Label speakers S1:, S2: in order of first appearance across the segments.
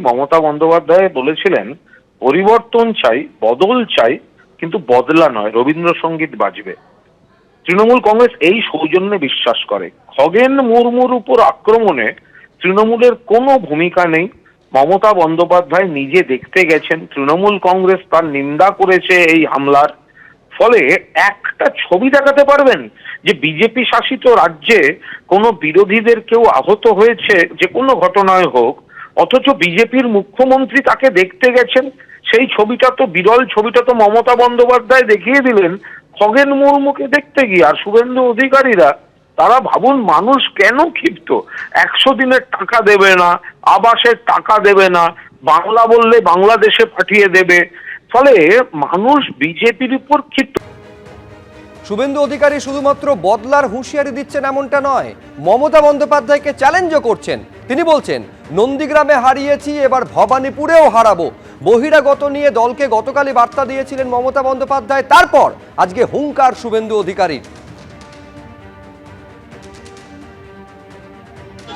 S1: মমতা বন্দ্যোপাধ্যায় বলেছিলেন, পরিবর্তন চাই, বদল চাই, কিন্তু বদলা নয়, রবীন্দ্রসঙ্গীত বাজবে। তৃণমূল কংগ্রেস এই সৌজন্যে বিশ্বাস করে। খগেন মুর্মুর উপর আক্রমণে তৃণমূলের কোনো ভূমিকা নেই। মমতা বন্দ্যোপাধ্যায় নিজে দেখতে গেছেন, তৃণমূল কংগ্রেস তার নিন্দা করেছে এই হামলার। ফলে একটা ছবি দেখাতে পারবেন যে বিজেপি শাসিত রাজ্যে কোনো বিরোধীদের কেউ আহত হয়েছে, যে কোনো ঘটনায় হোক অথচ বিজেপির মুখ্যমন্ত্রী তাকে দেখতে গেছেন। সেই ছবিটা তো বিরল ছবিটা তো মমতা বন্দ্যোপাধ্যায় দেখিয়ে দিলেন। খগেন মুর্মুকে দেখতে গিয়ে আর শুভেন্দু অধিকারীরা, তারা ভাবুন মানুষ কেন ক্ষিপ্ত? একশো দিনের টাকা দেবে না, আবাসের টাকা দেবে না, বাংলা বললে বাংলাদেশে পাঠিয়ে দেবে। ফলে মানুষ বিজেপির উপর ক্ষিপ্ত।
S2: শুভেন্দু অধিকারী শুধুমাত্র বদলার হুঁশিয়ারি দিচ্ছেন এমনটা নয়, মমতা বন্দ্যোপাধ্যায়কে চ্যালেঞ্জও করছেন। তিনি বলছেন নন্দীগ্রামে হারিয়েছি এবার ভবানীপুরেও হারাবো। বহিরাগত নিয়ে দলকে গতকালই বার্তা দিয়েছিলেন মমতা বন্দ্যোপাধ্যায়। তারপর আজকে হুঙ্কার শুভেন্দু অধিকারীর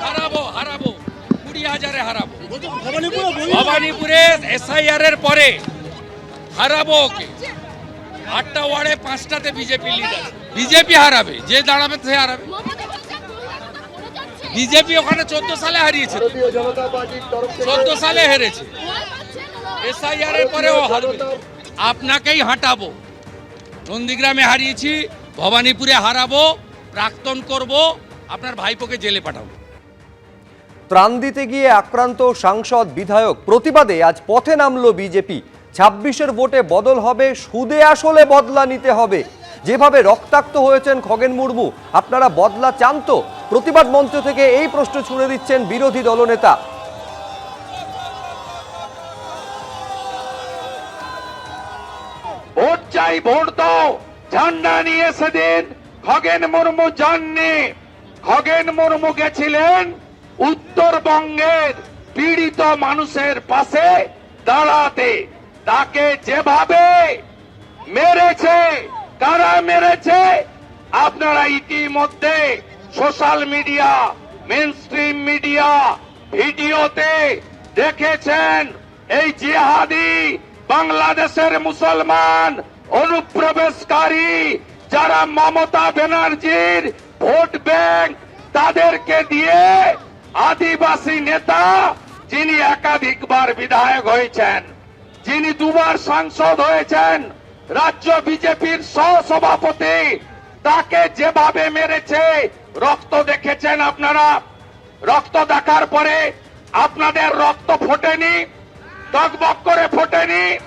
S3: হারাবো হারাবো। কুড়ি হাজারে হারাবো। ভবানীপুরে এসআইআর এর পরে হারাবো ওকে। আটটা ওয়ার্ডে পাঁচটাতে বিজেপি লিডার বিজেপি হারাবে যে দাঁড়াবে সে হারাবে। বিজেপি ওখানে চোদ্দ সালে হারিয়েছে। চোদ্দ সালে হেরেছে। এসআইআর এর পরেও হারবে। আপনাকেই হাঁটাবো। নন্দীগ্রামে হারিয়েছি ভবানীপুরে হারাবো প্রাক্তন করব আপনার ভাইপোকে জেলে পাঠাবো।
S2: ত্রাণ দিতে গিয়ে আক্রান্ত সাংসদ বিধায়ক প্রতিবাদে আজ পথে নামলো বিজেপি। ছাব্বিশের ভোটে বদল হবে সুদে আসলে বদলা নিতে হবে। যেভাবে রক্তাক্ত হয়েছেন খগেন মুর্মু, আপনারা বদলা চান তো? প্রতিবাদ মঞ্চ থেকে এই প্রশ্ন ছুড়ে দিচ্ছেন বিরোধী দলনেতা।
S4: ভোট চাই, ভোট দাও। ঝান্ডা নিয়ে সেদিন খগেন মুর্মু যাননি। খগেন মুর্মু গেছিলেন উত্তরবঙ্গের পীড়িত মানুষের পাশে দাঁড়াতে। তাকে যেভাবে মেরেছে কারা মেরেছে? আপনারা ইতিমধ্যে social media mainstream media ভিডিওতে দেখেছেন, এই জিহাদি বাংলাদেশের মুসলমান, অনুপ্রবেশকারী যারা মমতা ব্যানার্জির ভোট ব্যাংক তাদেরকে দিয়ে আদিবাসী নেতা যিনি একাধিকবার বিধায়ক হয়েছেন, যিনি দুবার সাংসদ হয়েছেন রাজ্য বিজেপির সহসভাপতি তাকে যেভাবে মেরেছে, রক্ত দেখেছেন আপনারা? রক্ত দেখার পরে আপনাদের রক্ত ফোটেনি? টকবক করে ফোটেনি?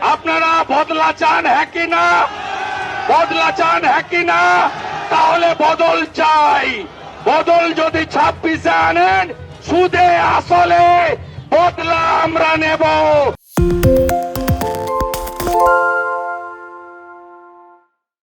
S4: আপনারা বদলা চান হ্যাঁ কি না? বদলা চান হ্যাঁ কি না? তাহলে বদল চাই। বদল যদি ছাব্বিশে আনেন, সুদে আসলে বদলা আমরা নেব।